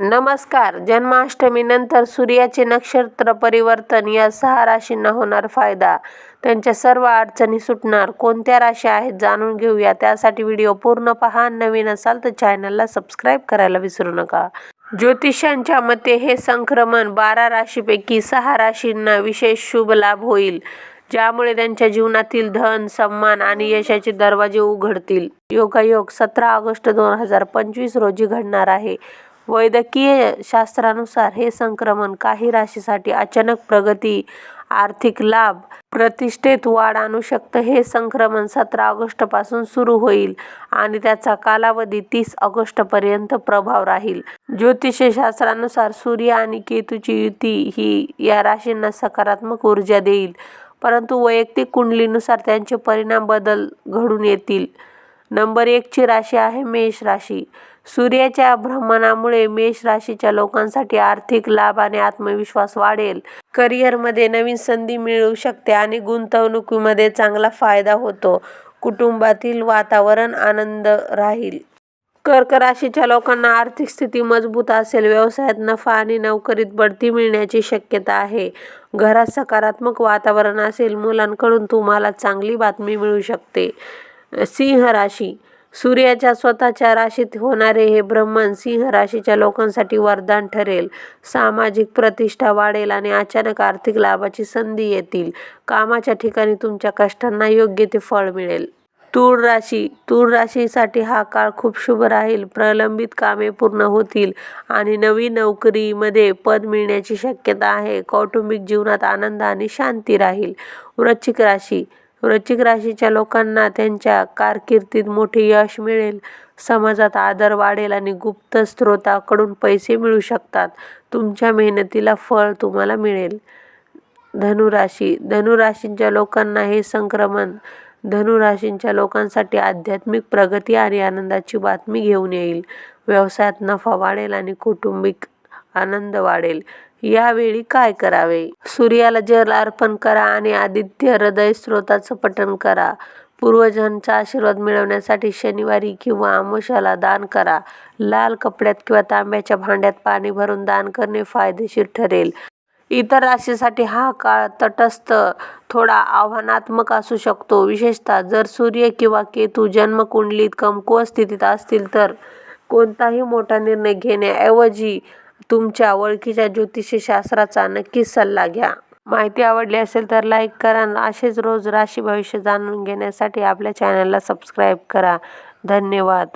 नमस्कार. जन्माष्टमीनंतर सूर्याचे नक्षत्र परिवर्तन या सहा राशींना होणार फायदा. त्यांच्या सर्व अडचणी सुटणार. कोणत्या राशी आहेत जाणून घेऊया. त्यासाठी व्हिडिओ पूर्ण पहा. नवीन असाल तर चॅनलला सबस्क्राईब करायला विसरू नका. ज्योतिषांच्या मते हे संक्रमण बारा राशीपैकी सहा राशींना विशेष शुभ लाभ होईल ज्यामुळे त्यांच्या जीवनातील धन सन्मान आणि यशाचे दरवाजे उघडतील. योगायोग सतरा ऑगस्ट दोन हजार पंचवीस रोजी घडणार आहे. वैद्यकीय शास्त्रानुसार हे संक्रमण काही राशीसाठी अचानक प्रगती आर्थिक लाभ प्रतिष्ठेत वाढ आणू शकतं. हे संक्रमण सतरा ऑगस्टपासून सुरू होईल आणि त्याचा कालावधी तीस ऑगस्टपर्यंत प्रभाव राहील. ज्योतिषशास्त्रानुसार सूर्य आणि केतूची युती ही या राशींना सकारात्मक ऊर्जा देईल परंतु वैयक्तिक कुंडलीनुसार त्यांचे परिणाम बदल घडून येतील. नंबर एकची राशी आहे मेष राशी. सूर्याच्या भ्रमणामुळे मेष राशीच्या लोकांसाठी आर्थिक लाभ आणि आत्मविश्वास वाढेल. करिअरमध्ये नवीन संधी मिळू शकते आणि गुंतवणुकीमध्ये चांगला फायदा होतो. कुटुंबातील वातावरण आनंद राहील. कर्क राशीच्या लोकांना आर्थिक स्थिती मजबूत असेल व्यवसायात नफा आणि नोकरीत बढती मिळण्याची शक्यता आहे. घरात सकारात्मक वातावरण असेल मुलांकडून तुम्हाला चांगली बातमी मिळू शकते. सिंह राशी सूर्याच्या स्वतःच्या राशीत होणारे हे ब्रह्मन सिंह राशीच्या लोकांसाठी वरदान ठरेल. सामाजिक प्रतिष्ठा वाढेल आणि अचानक आर्थिक लाभाची संधी येतील. कामाच्या ठिकाणी तुमच्या कष्टांना योग्य ते फळ मिळेल. तूळ राशी तूळ राशीसाठी हा काळ खूप शुभ राहील. प्रलंबित कामे पूर्ण होतील आणि नवीन नोकरीमध्ये पद मिळण्याची शक्यता आहे. कौटुंबिक जीवनात आनंद आणि शांती राहील. वृश्चिक राशी वृश्चिक राशीच्या लोकांना त्यांच्या कारकिर्दीत मोठे यश मिळेल. समाजात आदर वाढेल आणि गुप्त स्रोताकडून पैसे मिळू शकतात. तुमच्या मेहनतीला फळ तुम्हाला मिळेल. धनुराशी धनुराशींच्या लोकांना हे संक्रमण धनुराशींच्या लोकांसाठी आध्यात्मिक प्रगती आणि आनंदाची बातमी घेऊन येईल. व्यवसायात नफा वाढेल आणि कौटुंबिक आनंद वाढेल. यावेळी काय करावे? सूर्याला जल अर्पण करा आणि आदित्य हृदय स्रोताचं पठण करा. पूर्वजांचा आशीर्वाद मिळवण्यासाठी शनिवारी किंवा आमुषाला दान करा. लाल कपड्यात किंवा तांब्याच्या भांड्यात पाणी भरून दान करणे फायदेशीर ठरेल. इतर राशीसाठी हा काळ तटस्थ थोडा आव्हानात्मक असू शकतो. विशेषतः जर सूर्य किंवा केतू जन्मकुंडलीत कमकुवत स्थितीत असतील तर कोणताही मोठा निर्णय घेण्याऐवजी तुमच्या ओळखीच्या ज्योतिषशास्त्राचा नक्कीच सल्ला घ्या. माहिती आवडली असेल तर लाईक करा असेच रोज राशी भविष्य जाणून घेण्यासाठी आपल्या चॅनलला सबस्क्राईब करा. धन्यवाद.